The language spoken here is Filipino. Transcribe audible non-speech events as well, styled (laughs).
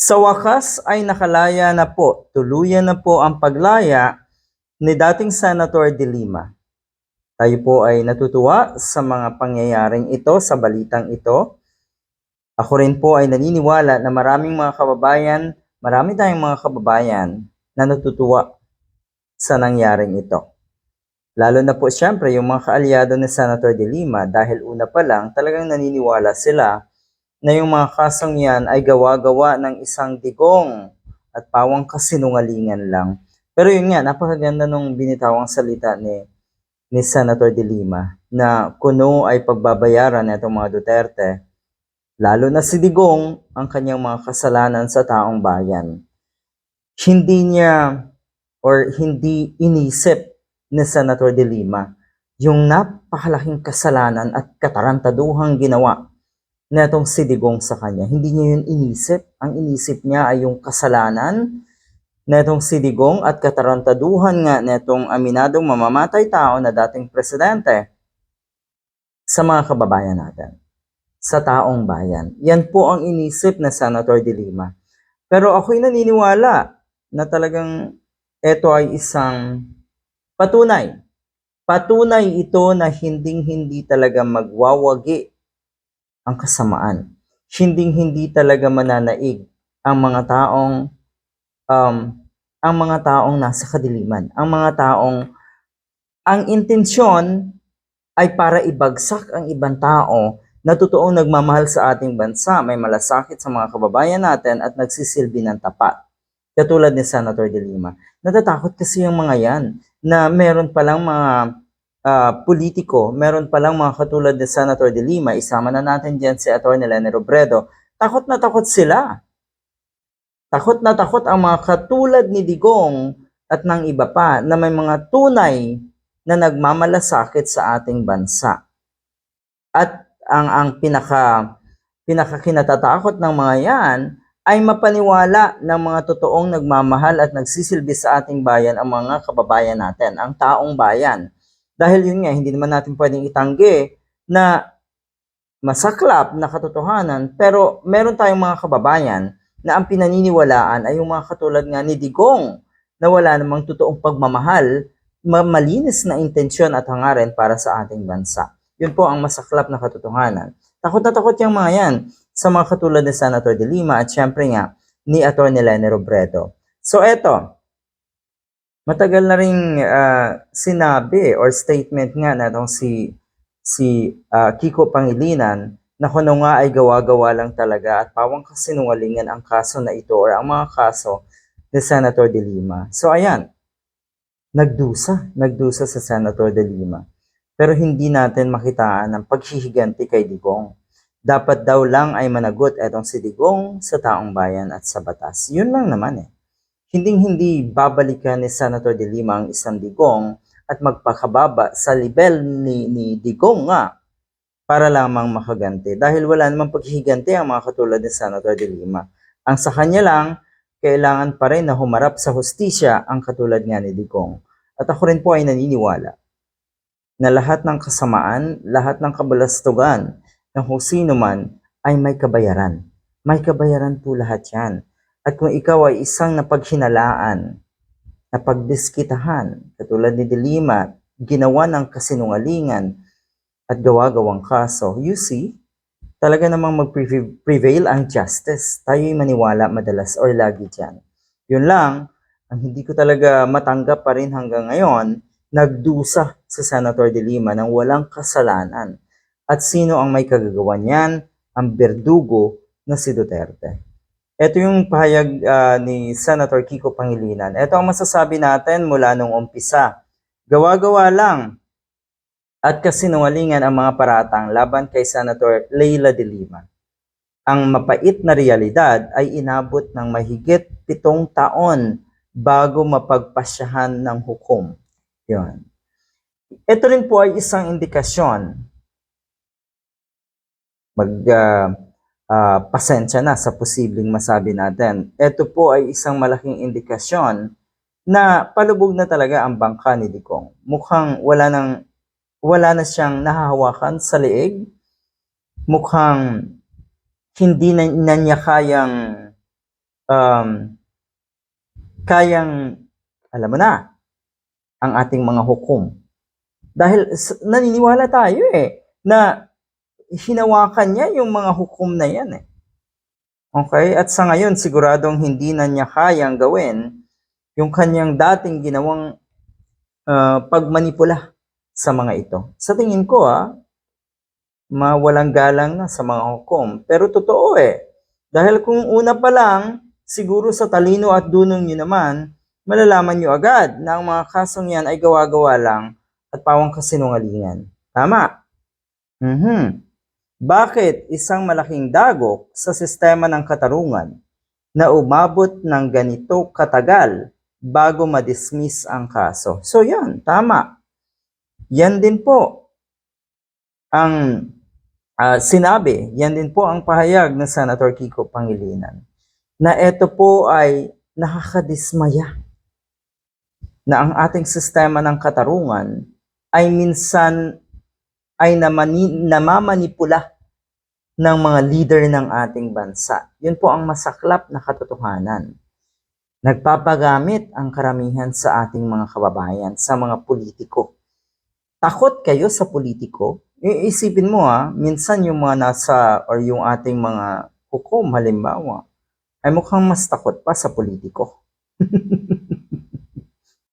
Sa wakas ay nakalaya na po, tuluyan na po ang paglaya ni dating Senator De Lima. Tayo po ay natutuwa sa mga pangyayaring ito, sa balitang ito. Ako rin po ay naniniwala na maraming mga kababayan, marami tayong mga kababayan na natutuwa sa nangyaring ito. Lalo na po siyempre yung mga kaalyado ni Senator De Lima dahil una pa lang talagang naniniwala sila na yung mga kasong yan ay gawa-gawa ng isang digong at pawang kasinungalingan lang. Pero yun nga, napakaganda nung binitawang salita ni, ni Senator De Lima na kuno ay pagbabayaran na itong mga Duterte, lalo na si Digong ang kanyang mga kasalanan sa taong bayan. Hindi niya or hindi inisip ni Senator De Lima yung napakalaking kasalanan at katarantaduhang ginawa na itong si Digong sa kanya. Hindi niya yun inisip. Ang inisip niya ay yung kasalanan na itong si Digong at katarantaduhan nga na itong aminadong mamamatay tao na dating presidente sa mga kababayan natin, sa taong bayan. Yan po ang inisip na Senator De Lima. Pero ako'y naniniwala na talagang ito ay isang patunay. Patunay ito na hinding-hindi talaga magwawagi ang kasamaan. Hinding-hindi talaga mananaig ang mga taong um, ang mga taong nasa kadiliman. Ang mga taong ang intensyon ay para ibagsak ang ibang tao na totoong nagmamahal sa ating bansa, may malasakit sa mga kababayan natin at nagsisilbi ng tapat. Katulad ni Senator De Lima. Natatakot kasi yung mga yan na meron palang mga ah, politiko, meron palang mga katulad ni Senator De Lima, isama na natin dyan si Atty. Lene Robredo, takot na takot sila. Takot na takot ang mga katulad ni Digong at ng iba pa na may mga tunay na nagmamalasakit sa ating bansa. At ang ang pinaka pinakakinatatakot ng mga yan ay mapaniwala ng mga totoong nagmamahal at nagsisilbi sa ating bayan ang mga kababayan natin, ang taong bayan. Dahil yun nga, hindi naman natin pwedeng itanggi na masaklap na katotohanan, pero meron tayong mga kababayan na ang pinaniniwalaan ay yung mga katulad nga ni Digong na wala namang totoong pagmamahal, ma- malinis na intensyon at hangarin para sa ating bansa. Yun po ang masaklap na katotohanan. Takot na takot yung mga yan sa mga katulad ni Senator De Lima at syempre nga ni Atty. Lene Robredo. So eto, matagal na rin sinabi or statement nga na itong si si ah, Kiko Pangilinan na kuno nga ay gawa-gawa lang talaga at pawang kasinungalingan ang kaso na ito or ang mga kaso ni Senator De Lima. So ayan, nagdusa, nagdusa sa Senator De Lima. Pero hindi natin makitaan ang paghihiganti kay Digong. Dapat daw lang ay managot etong si Digong sa taong bayan at sa batas. Yun lang naman eh. Hinding-hindi babalikan ni Senator De Lima ang isang Digong at magpakababa sa level ni, ni Digong nga para lamang makaganti. Dahil wala namang paghihiganti ang mga katulad ni Senator De Lima. Ang sa kanya lang, kailangan pa rin na humarap sa hustisya ang katulad nga ni Digong. At ako rin po ay naniniwala na lahat ng kasamaan, lahat ng kabalastugan ng kung sino man ay may kabayaran. May kabayaran po lahat yan. At kung ikaw ay isang napaghinalaan, napagdiskitahan, katulad ni Delima, ginawa ng kasinungalingan at gawa-gawang kaso, you see, talaga namang mag-prevail ang justice. Tayo'y maniwala madalas or lagi dyan. Yun lang, ang hindi ko talaga matanggap pa rin hanggang ngayon, nagdusa sa Senator De Lima ng walang kasalanan. At sino ang may kagagawa niyan? Ang berdugo na si Duterte. Ito yung pahayag ah, ni Senator Kiko Pangilinan. Ito ang masasabi natin mula nung umpisa. Gawa-gawa lang at kasinungalingan ang mga paratang laban kay Senator Leila De Lima. Ang mapait na realidad ay inabot ng mahigit pitong taon bago mapagpasyahan ng hukom. Yun. Ito rin po ay isang indikasyon. Mag ah, ah, pasensya na sa posibleng masabi natin. Ito po ay isang malaking indikasyon na palubog na talaga ang bangka ni Digong. Mukhang wala nang wala na siyang nahahawakan sa leeg. Mukhang hindi na, na niya kayang um, kayang, alam mo na, ang ating mga hukom. Dahil naniniwala tayo eh, na hinawakan niya yung mga hukom na yan eh. Okay? At sa ngayon, siguradong hindi na niya kayang gawin yung kanyang dating ginawang ah, pagmanipula sa mga ito. Sa tingin ko ah, mawalang galang na sa mga hukom. Pero totoo eh. Dahil kung una pa lang, siguro sa talino at dunong nyo naman, malalaman nyo agad na ang mga kasong yan ay gawa-gawa lang at pawang kasinungalingan. Tama? Mhm. Bakit isang malaking dagok sa sistema ng katarungan na umabot ng ganito katagal bago madismiss ang kaso? So yan, tama. Yan din po ang ah, sinabi, yan din po ang pahayag ng Senator Kiko Pangilinan na ito po ay nakakadismaya na ang ating sistema ng katarungan ay minsan ay namani, namamanipula ng mga leader ng ating bansa. Yun po ang masaklap na katotohanan. Nagpapagamit ang karamihan sa ating mga kababayan, sa mga politiko. Takot kayo sa politiko? Iisipin mo ha, minsan yung mga nasa or yung ating mga hukom halimbawa, ay mukhang mas takot pa sa politiko. (laughs)